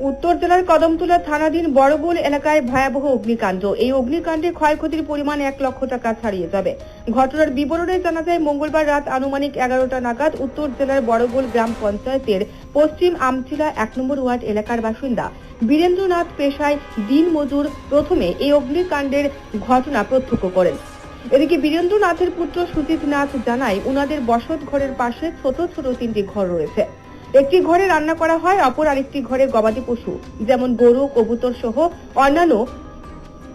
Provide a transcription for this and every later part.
উত্তর জেলার কদমতলা থানাধীন বড়গুল এলাকায় ভয়াবহ অগ্নিকাণ্ড। এই অগ্নিকাণ্ডে ক্ষয়ক্ষতির পরিমাণ এক লক্ষ টাকা ছাড়িয়ে যাবে। ঘটনার বিবরণে জানা যায়, মঙ্গলবার রাত আনুমানিক এগারোটা নাগাদ উত্তর জেলার বড়গুল গ্রাম পঞ্চায়েতের পশ্চিম আমচিলা এক নম্বর ওয়ার্ড এলাকার বাসিন্দা বীরেন্দ্রনাথ পেশায় দিন মজুর প্রথমে এই অগ্নিকাণ্ডের ঘটনা প্রত্যক্ষ করেন। এদিকে বীরেন্দ্রনাথের পুত্র সুজিত নাথ জানায়, উনাদের বসত ঘরের পাশে ছোট ছোট তিনটি ঘর রয়েছে। একটি ঘরে রান্না করা হয়, অপর আরেকটি ঘরে গবাদি পশু, যেমন গরু, কবুতর সহ অন্যান্য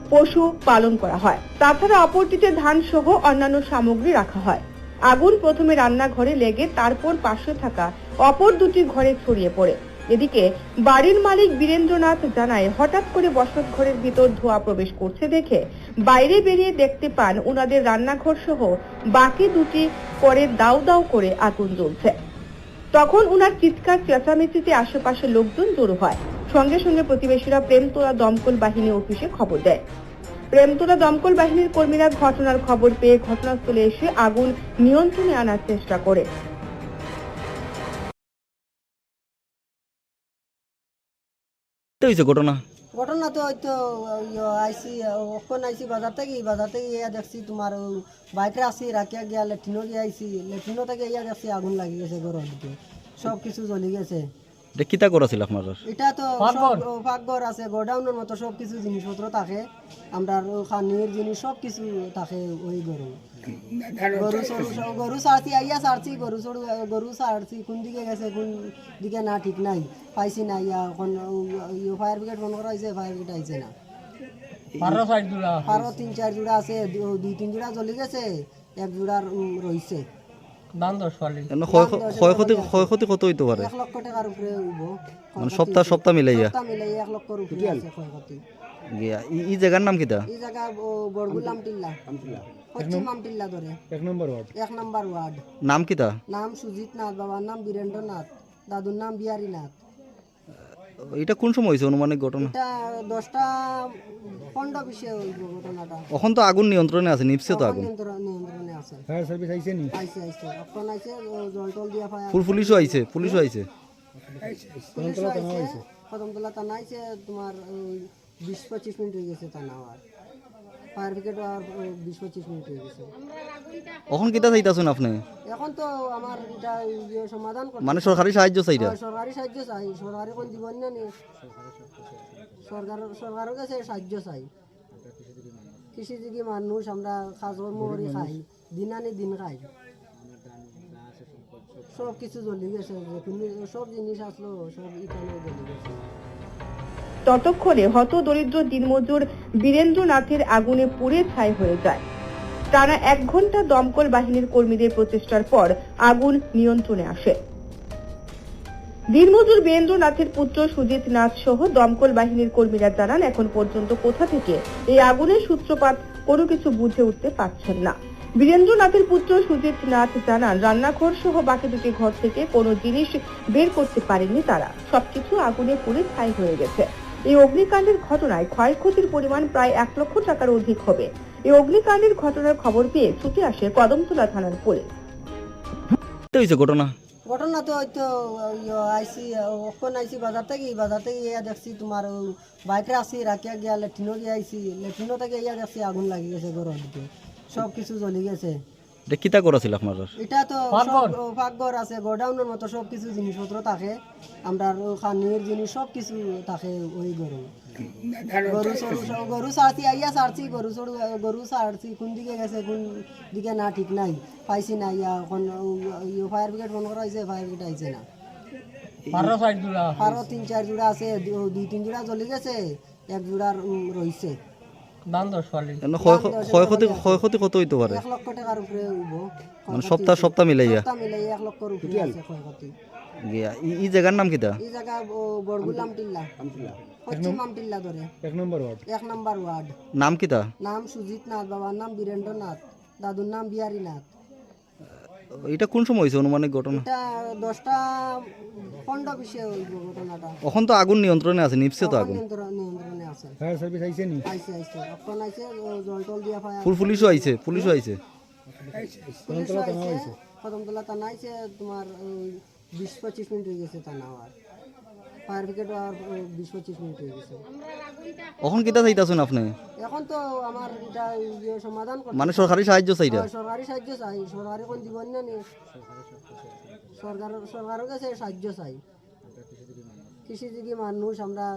পশু পালন করা হয়। তাছাড়া অপরটিতে ধান সহ অন্যান্য সামগ্রী রাখা হয়। আগুন প্রথমে রান্নাঘরে লেগে, তারপর পাশে থাকা অপর দুটি ঘরে ছড়িয়ে পড়ে। এদিকে বাড়ির মালিক বীরেন্দ্রনাথ জানায়, হঠাৎ করে বসত ঘরের ভিতর ধোঁয়া প্রবেশ করছে দেখে বাইরে বেরিয়ে দেখতে পান ওনাদের রান্নাঘর সহ বাকি দুটি করে দাউ দাউ করে আগুন জ্বলছে। তখন উনার চিৎকার, চেঁচামেচিতে আশেপাশে লোকজন জড়ো হয়। সঙ্গে সঙ্গে প্রতিবেশীরা প্রেমতোলা দমকল বাহিনী অফিসে খবর দেয়। প্রেমতোলা দমকল বাহিনীর কর্মীরা ঘটনার খবর পেয়ে ঘটনাস্থলে এসে আগুন নিয়ন্ত্রণে আনার চেষ্টা করে। হয়েছে ঘটনা। ঘটনা তো ওই তো ইয়ে আইসি ওখন আইসি বাজার থেকে বাজার থেকে ইয়া দেখছি তোমার বাইকে আসি, রাখিয়া গিয়া লেট্রিনও গিয়ে আইসি, লেট্রিনও থেকে ইয়া দেখছি আগুন লাগি গেছে ঘরের সব কিছু জ্বলি গেছে। এটা কিতা আপনার এটা তো পাকঘর আছে গোডাউনের মতো সব কিছু জিনিসপত্র থাকে। আমরা খানির জিনিস সব কিছু থাকে ওই গরু। গরু সরু গরু সারছি আইয়া সারছি গরু সরু গরু সারছি কোন দিকে গেছে কোন দিকে না ঠিক নাই। পাইছি না ইয়া এখন ফায়ার ব্রিগেড ফোন করা হয়েছে ফায়ার ব্রিগেড আইছে না। আরও তিন চার জোড়া আছে দুই তিন জোড়া জ্বলি গেছে এক জোড়ার ক্ষয়- ক্ষয়ক্ষতি ক্ষয়ক্ষতি কত হইতে পারে? মানে সপ্তাহ সপ্তাহ মিলাইয়া। গিয়া ই- ই জায়গার নাম কিতা? এই জায়গা বড়গুলাম টিল্লা পশ্চিম আমটিল্লা। ধরে। এক নম্বর ওয়ার্ড। এক নম্বর ওয়ার্ড। নাম সুজিত নাথ বাবার নাম বীরেন্দ্র নাথ দাদুর নাম বিহারী নাথ এটা কোন সময় হয়েছে অনুমানিক ঘটনা? এটা দশটা পনেরো বিশে ঘটনাটা। এখন তো আগুন নিয়ন্ত্রণে আছে নিপসে তো আগুন। নিয়ন্ত্রণে আছে। ফায়ার সার্ভিস আইছে নি? আইসে আইসে এখন আইসে জল টল দিয়া ফায়ার। ফুল পুলিশও আইছে পুলিশও আইছে। কদমতলা থানা আইসে তোমার বিশ পঁচিশ মিনিট হয়ে গেছে থানা আর ফায়ার ব্রিগেড আর বিশ পঁচিশ মিনিট হয়ে গেছে। এখন কিতা চাইতাছেন আপনি? এখন তো আমার এটা ইয়ে সমাধান করতে মানে সরকারি সাহায্য চাইরা হয়, সরকারি সাহায্য চাই সরকারি কোন জীবন না নি সরকার সরকারের কাছে সাহায্য চাই। কৃষিজীবী মানুষ আমরা কাজকর্ম করে খাই দিন আনি দিন খাই। সব কিছু জ্বলি গেছে সব জিনিস আসলো সব ইখানে জ্বলি গেছে। ততক্ষণে হত দরিদ্র দিনমজুর বীরেন্দ্রনাথের আগুনে পুড়ে ছাই হয়ে যায়। টানা এক ঘণ্টা দমকল বাহিনীর কর্মীদের প্রচেষ্টার পর আগুন নিয়ন্ত্রণে আসে। দিনমজুর বীরেন্দ্রনাথের পুত্র সুজিত নাথ সহ দমকল বাহিনীর কর্মীরা জানান, এখন পর্যন্ত কোথা থেকে এই আগুনের সূত্রপাত কোনো কিছু বুঝে উঠতে পারছেন না। বীরেন্দ্রনাথের পুত্র সুজিত নাথ জানান, রান্নাঘর সহ বাকি দুটি ঘর থেকে কোনো জিনিস বের করতে পারেননি তারা। সবকিছু আগুনে পুড়ে ছাই হয়ে গেছে। এই অগ্নিকাণ্ডের ঘটনায় ক্ষয়ক্ষতির পরিমাণ প্রায় এক লক্ষ টাকার অধিক হবে। এই অগ্নিকাণ্ডের ঘটনার খবর পেয়ে ছুটে আসে কদমতলা থানার পুলিশ। হয়েছে ঘটনা? ঘটনা তো ওই ইয়ে আইসি ওখন আইসি? বাজার থেকে বাজার থেকে ইয়া দেখছি তোমার বাইকে আসি রাখিয়া গিয়া লেট্রিনও গিয়ে আইসি। লেট্রিনও থেকে ইয়া দেখছি আগুন লাগি গেছে ঘরের দিকে সব কিছু জ্বলি গেছে। এটা কিতা করাছিল আপনার? এটা তো পাকঘর আছে গোডাউনের মতো সব কিছু জিনিসপত্র থাকে। আমরা খানির জিনিস সব কিছু থাকে ওই গরু। গরু সরু গরু সারছি আইয়া সারছি গরু সরু গরু সারছি কোন দিকে গেছে কোন দিকে না ঠিক নাই পাইছি না ইয়া এখন ফায়ার ব্রিগেড ফোন করা হয়েছে ফায়ার ব্রিগেড আইছে না। আরও তিন চার জোড়া আছে দুই তিন জোড়া জ্বলি গেছে এক জোড়ার ক্ষয়- ক্ষয়ক্ষতি ক্ষয়ক্ষতি কত হইতে পারে? মানে সপ্তাহ সপ্তাহ মিলাইয়া। গিয়া ই জায়গার নাম কিতা? ই জায়গা বড়গুলাম টিল্লা। পশ্চিম আমটিল্লা ধরে। এক নম্বর ওয়ার্ড? এক নম্বর ওয়ার্ড। নাম কিতা? নাম সুজিত নাথ বাবার নাম বীরেন্দ্র নাথ দাদুর নাম বিহারী নাথ এটা কোন সময় হয়েছে অনুমানিক ঘটনা? দশটা পনেরো বিশে ঘটনাটা। এখন তো আগুন নিয়ন্ত্রণে আছে নিপসে তো আগুন। নিয়ন্ত্রণে আছে। ফায়ার সার্ভিস আইছে নি? আইসে আইসে এখন আইসে জল টল দিয়া ফায়ার ফুল পুলিশও আইছে পুলিশও আইছে। কদমতলা থানা তোমার বিশ পঁচিশ মিনিট হয়ে গেছে থানা আর ফায়ার ব্রিগেড আর বিশ পঁচিশ মিনিট হয়ে গেছে। এখন কিতা চাইতাছেন আপনি? এখন তো আমার এটা সমাধান করতে মানে সরকারি সাহায্য চাই হয়, সরকারি সাহায্য চাই সরকারি কোন জীবন না নি? সরকার সরকারের কাছে সাহায্য চাই। কৃষিজীবী মানুষ আমরা